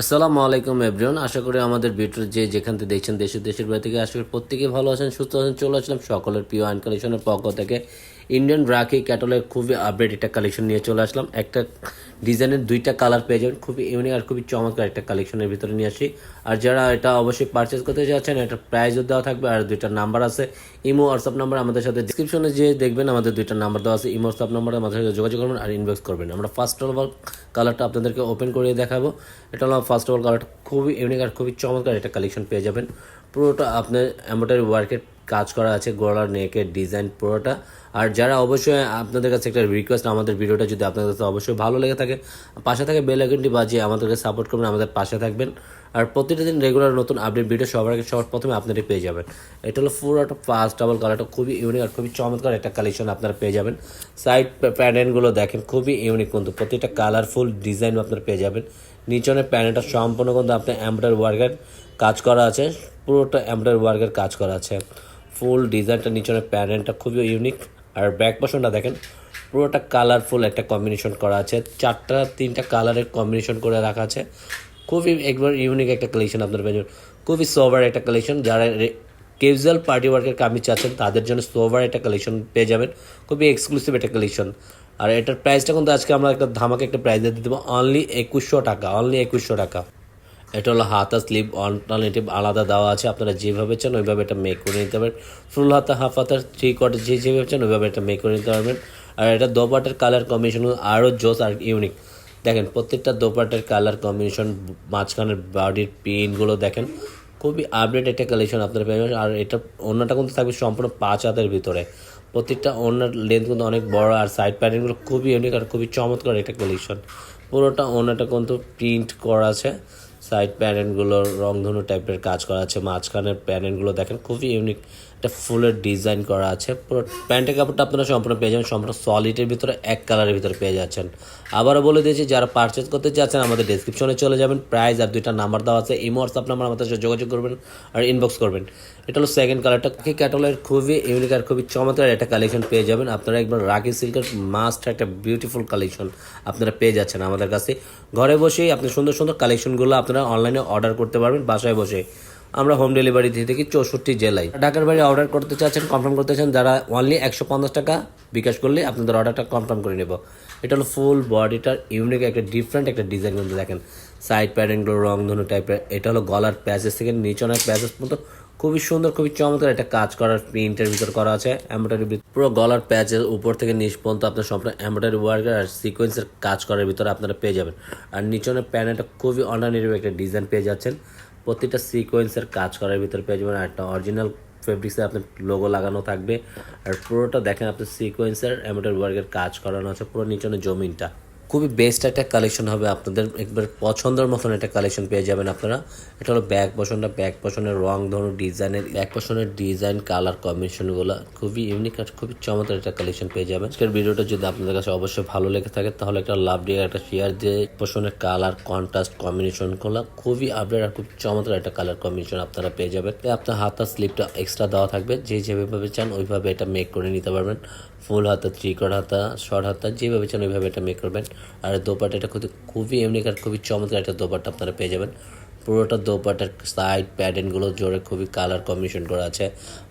আসসালামু আলাইকুম এভরিওয়ান আশা করি আমাদের ভিডিও যে যেখান থেকে দেখছেন, দেশের দেশের বাড়ি থেকে, আশা করি প্রত্যেকেই ভালো আছেন, সুস্থ আছেন, চলে আসলাম সকলের প্রিয় আইন কালেকশনের পক্ষ থেকে। ইন্ডিয়ান রাখি ক্যাটলের খুবই আপডেট একটা কালেকশন নিয়ে চলে আসলাম। একটা ডিজাইনের দুইটা কালার পেয়ে যাবেন। খুবই ইউনিক আর খুবই চমৎকার একটা কালেকশনের ভিতরে নিয়ে আসি আর যারা এটা অবশ্যই পারচেস করতে যাচ্ছেন এটা প্রাইসও দেওয়া থাকবে আর দুইটা নাম্বার আছে। ইমো হোয়াটসঅ্যাপ নাম্বার আমাদের সাথে ডিসক্রিপশনে যে দেখবেন, আমাদের দুইটা নাম্বার দেওয়া আছে। ইমো হোয়াটসঅ্যাপ নাম্বারে আমাদের সাথে যোগাযোগ করবেন আর ইনবক্স করবেন। আমরা ফার্স্ট অফ অল কালারটা আপনাদেরকে ওপেন করে দেখাবো। এটা হলো ফার্স্ট অফ অল কালারটা খুবই ইউনিক আর খুবই চমৎকার একটা কালেকশন পেয়ে যাবেন। পুরোটা আপনার এম্ব্রয়ডারি ওয়ার্কের কাজ করা আছে গলার নেকের ডিজাইন পুরোটা। আর যারা অবশ্যই আপনাদের কাছে একটা রিকোয়েস্ট আমাদের ভিডিওটা যদি আপনাদের কাছে অবশ্যই ভালো লেগে থাকে, পাশে থাকে বেল আইকনটি বাজিয়ে আমাদেরকে সাপোর্ট করবেন, আমাদের পাশে থাকবেন। আর প্রতিটা দিন রেগুলার নতুন আপডেট ভিডিও সবার আগে সবার প্রথমে আপনারা পেয়ে যাবেন। এটা হলো পুরো একটা ফার্স্ট ডাবল কালারটা খুবই ইউনিক আর খুবই চমৎকার একটা কালেকশন আপনারা পেয়ে যাবেন। সাইড প্যাটার্নগুলো দেখেন, খুবই ইউনিক কিন্তু প্রতিটা কালারফুল ডিজাইন আপনারা পেয়ে যাবেন। নিচনের প্যানেলটা সম্পূর্ণ কিন্তু আপনার এমব্রয়ডারি ওয়ার্কের কাজ করা আছে, পুরোটা এমব্রয়ডারি ওয়ার্কের কাজ করা আছে। ফুল ডিজাইনটা নিচনের প্যানেলটা খুবই ইউনিক আর ব্যাক পোর্শনটা দেখেন, পুরোটা কালারফুল একটা কম্বিনেশন করা আছে। চারটা, তিনটা কালারের কম্বিনেশন করে রাখা আছে। খুবই একবার ইউনিক একটা কালেকশন আপনার পেয়ে যাবেন। খুবই সোভার একটা কালেকশন যারা ক্যাজুয়াল পার্টি ওয়ার্কের কামিজ চাচ্ছেন, তাদের জন্য সোভার একটা কালেকশন পেয়ে যাবেন। খুবই এক্সক্লুসিভ একটা কালেকশন আর এটার প্রাইসটা কিন্তু আজকে আমরা একটা ধামাকে একটা প্রাইস দিয়ে দেবো। অনলি একুশশো টাকা অনলি একুশশো টাকা। এটা হলো হাতা স্লিপ অল্টারনেটিভ আলাদা দেওয়া আছে। আপনারা যেভাবে চান ওইভাবে এটা মেক করে নিতে পারবেন ফুল হাতা, হাফ হাতার থ্রি কোয়ার্টার যে যেভাবে চান ওইভাবে এটা মেক করে নিতে পারবেন। আর এটা দোপাটের কালার কম্বিনেশন আরও জোস আর ইউনিক দেখেন, প্রত্যেকটা দোপাটের কালার কম্বিনেশন মাঝখানের বডির পিনগুলো দেখেন, খুবই আপডেট একটা কালেকশন আপনারা পেয়ে যাবেন। আর এটা অন্যটা কিন্তু থাকবে সম্পূর্ণ পাঁচ হাতের ভিতরে। প্রত্যেকটা অন্যার লেন্থ কিন্তু অনেক বড় আর সাইড প্যাটার্নগুলো খুবই ইউনিক আর খুবই চমৎকার একটা কালেকশন পুরোটা অন্যটা কিন্তু প্রিন্ট করা আছে। সাইড প্যানেলগুলোর রংধনু টাইপের কাজ করা আছে। মাঝখানের প্যানেলগুলো দেখেন খুবই ইউনিক একটা ফুলের ডিজাইন করা আছে। পুরো প্যান্টের কাপড়টা আপনারা সম্পূর্ণ পেয়ে যাবেন, সম্পূর্ণ সলিডের ভিতরে, এক কালারের ভিতরে পেয়ে যাচ্ছেন। আবারও বলে দিয়েছি, যারা পারচেস করতে চাচ্ছেন, আমাদের ডিসক্রিপশনে চলে যাবেন প্রাইস আর দুইটা নাম্বার দেওয়া আছে ইমো হোয়াটসঅ্যাপ নাম্বার আমাদের সাথে যোগাযোগ করবেন আর ইনবক্স করবেন। এটা হলো সেকেন্ড কালারটা কি ক্যাটলের খুবই ইউনিক আর খুবই চমৎকার একটা কালেকশন পেয়ে যাবেন। আপনারা একবার রাখি সিল্কের মাস্ট একটা বিউটিফুল কালেকশন আপনারা পেয়ে যাচ্ছেন আমাদের কাছে। ঘরে বসেই আপনি সুন্দর সুন্দর কালেকশনগুলো আপনারা অনলাইনে অর্ডার করতে পারবেন, বাসায় বসে। আমরা হোম ডেলিভারি দিয়ে থাকি চৌষট্টি জেলায়। ঢাকার বাইরে অর্ডার করতে চাচ্ছেন কনফার্ম করতে চান যারা অনলি একশো পঞ্চাশ টাকা বিকাশ করলে আপনাদের অর্ডারটা কনফার্ম করে নেব। এটা হলো ফুল বডিটার ইউনিক একটা ডিফারেন্ট একটা ডিজাইন কিন্তু দেখেন। সাইড প্যাটার্নগুলো রংধনু টাইপের এটা হলো গলার প্যাচেস থেকে নিচনের প্যাচেস মতো খুবই সুন্দর, খুবই চমৎকার একটা কাজ করার প্রিন্টের ভিতর করা আছে এমব্রয়ডারি পুরো গলার প্যাচের উপর থেকে নিচ পর্যন্ত আপনার সম্পূর্ণ এমব্রয়ডারি ওয়ার্কের আর সিকোয়েন্সের কাজ করার ভিতরে আপনারা পেয়ে যাবেন। আর নিচনের প্যানেলটা খুবই অনানিটিভ একটা ডিজাইন পেয়ে যাচ্ছেন। প্রতিটা সিকোয়েন্সের কাজ করার ভিতরে পেয়ে যাবেন একটা অরিজিনাল ফেব্রিক্সে আপনার লোগো লাগানো থাকবে। আর পুরোটা দেখেন, আপনার সিকোয়েন্সের অ্যামেটার ওয়ার্কের কাজ করানো আছে, পুরো নিচনে জমিনটা। খুবই বেস্ট একটা কালেকশন হবে আপনাদের। একবার পছন্দের মতন একটা কালেকশন পেয়ে যাবেন আপনারা। এটা হলো ব্যাক পশনটা ব্যাক পশনের রং, ধরুন ডিজাইনের ব্যাক পশনের ডিজাইন কালার কম্বিনেশনগুলো খুবই ইউনিক আর খুবই চমৎকার একটা কালেকশন পেয়ে যাবেন। আজকের ভিডিওটা যদি আপনাদের কাছে অবশ্যই ভালো লেগে থাকে, তাহলে একটা লাভ দিয়ে একটা শেয়ার দিয়ে পশনের কালার কন্ট্রাস্ট কম্বিনেশনগুলো খুবই আপডেট আর খুব চমৎকার একটা কালার কম্বিনেশন আপনারা পেয়ে যাবেন। আপনার হাতার স্লিপটা এক্সট্রা দেওয়া থাকবে। যে যেভাবে চান ওইভাবে এটা মেক করে নিতে পারবেন। ফুল হাতা ত্রিকোণ হাতা শর্ট হাতা, যেভাবে চান ওইভাবে এটা মেক করবেন। আর দোপাটা এটা খুবই ইউনিক আর খুবই চমৎকার একটা দোপাটা আপনারা পেয়ে যাবেন। পুরোটা দোপাটার সাইড প্যাটার্নগুলো জোরে খুবই কালার কম্বিনেশন করা আছে।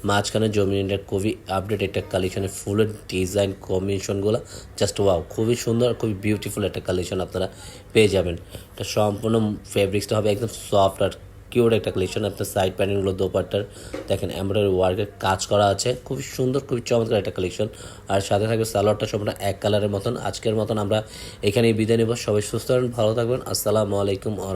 মাঝখানে জমিনটা খুবই আপডেট একটা কালেকশনের ফুলের ডিজাইন কম্বিনেশনগুলো জাস্ট ওয়াও খুবই সুন্দর, খুবই বিউটিফুল একটা কালেকশন আপনারা পেয়ে যাবেন। এটা সম্পূর্ণ ফেব্রিক্সটা হবে একদম সফট আর কিউর একটা কালেকশন আপনার সাইড প্যানেলগুলো দোপাট্টার, দেখেন এমব্রয়ডারি ওয়ার্কের কাজ করা আছে। খুব সুন্দর খুব চমৎকার একটা কালেকশন আর সাথে থাকবে সালোয়ারটা সম্পূর্ণ এক কালারের মতন। আজকের মতন আমরা এখানেই বিদায় নেব। সবাই সুস্থ ভালো থাকবেন। আসসালামু আলাইকুম আ